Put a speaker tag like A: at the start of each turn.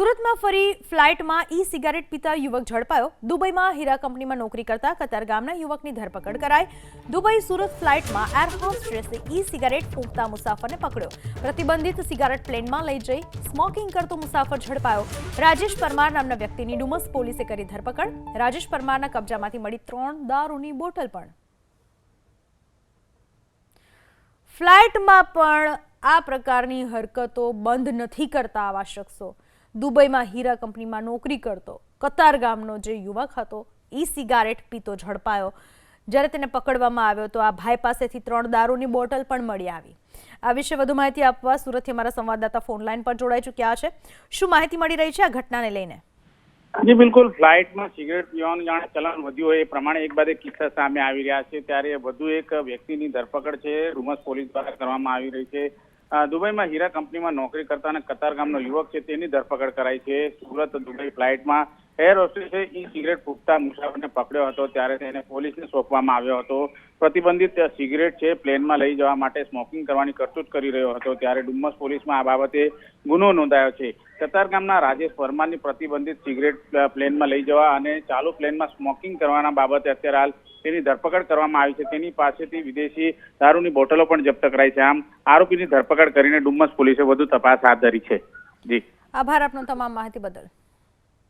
A: સુરતમાં ફરી ફ્લાઇટમાં ઈ સિગારેટ પીતા યુવક ઝડપાયો. દુબઈમાં હીરા કંપનીમાં નોકરી કરતા કતાર ગામના યુવકની ધરપકડ કરાઈ. દુબઈ સુરત ફ્લાઇટમાં એર હોસ્ટ્રેસે ઈ સિગારેટ ફૂંકતા મુસાફરને પકડ્યો. પ્રતિબંધિત સિગારેટ પ્લેનમાં લઈ જઈ સ્મોકિંગ કરતો મુસાફર ઝડપાયો. રાજેશ પરમાર નામના વ્યક્તિની ડુમસ પોલીસે કરી ધરપકડ. રાજેશ પરમારના કબજામાંથી મળી ત્રણ દારૂની બોટલ પણ. ફ્લાઇટમાં પણ આ પ્રકારની હરકતો બંધ નથી કરતા આવા શખ્સો. દુબઈમાં હીરા કંપનીમાં નોકરી કરતો, કતાર ગામનો જે યુવક હતો, ઈ સિગારેટ પીતો ઝડપાયો. જ્યારે તેને પકડવામાં આવ્યો તો આ ભાઈ પાસેથી ત્રણ દારૂની બોટલ પણ મળી આવી. આ વિશે વધુ માહિતી આપવા સુરતથી અમારા સંવાદદાતા ફોનલાઈન પર જોડાઈ ચૂક્યા છે. શું માહિતી મળી રહી છે આ ઘટનાને લઈને?
B: જી, બિલકુલ. ફ્લાઇટમાં સિગરેટ પીવાનું જાણે ચલણ વધ્યું હોય એ પ્રમાણે એક બાદ એક કિસ્સા સામે આવી રહ્યા છે. ત્યારે વધુ એક વ્યક્તિની ધરપકડ છે. ડુમસ પોલીસ દ્વારા કરવામાં આવી રહી છે. દુબઈમાં હીરા કંપનીમાં નોકરી કરતા અને કતાર ગામનો યુવક છે, તેની ધરપકડ કરાઈ છે. સુરત દુબઈ ફ્લાઇટમાં એર હોસ્ટેસે ઈ સિગરેટ ફૂંકતા મુસાફરને પકડ્યો હતો, ત્યારે તેને પોલીસને સોંપવામાં આવ્યો હતો. પ્રતિબંધિત સિગરેટ છે, પ્લેનમાં લઈ જવા માટે સ્મોકિંગ કરવાની કરતૂત કરી રહ્યો હતો, ત્યારે ડુમ્મસ પોલીસમાં આ બાબતે ગુનો નોંધાયો છે. કતાર ગામના રાજેશ પરમારની પ્રતિબંધિત સિગરેટ પ્લેનમાં લઈ જવા અને ચાલુ પ્લેનમાં સ્મોકિંગ કરવાના બાબતે અત્યારે હાલ તેની ધરપકડ કરવામાં આવી છે. તેની પાસેથી વિદેશી દારૂની બોટલો પણ જપ્ત કરાઈ છે. આમ આરોપીની ધરપકડ કરીને ડુમ્મસ પોલીસે વધુ તપાસ હાથ ધરી છે. જી.
A: આભાર આપનો તમામ માહિતી બદલ.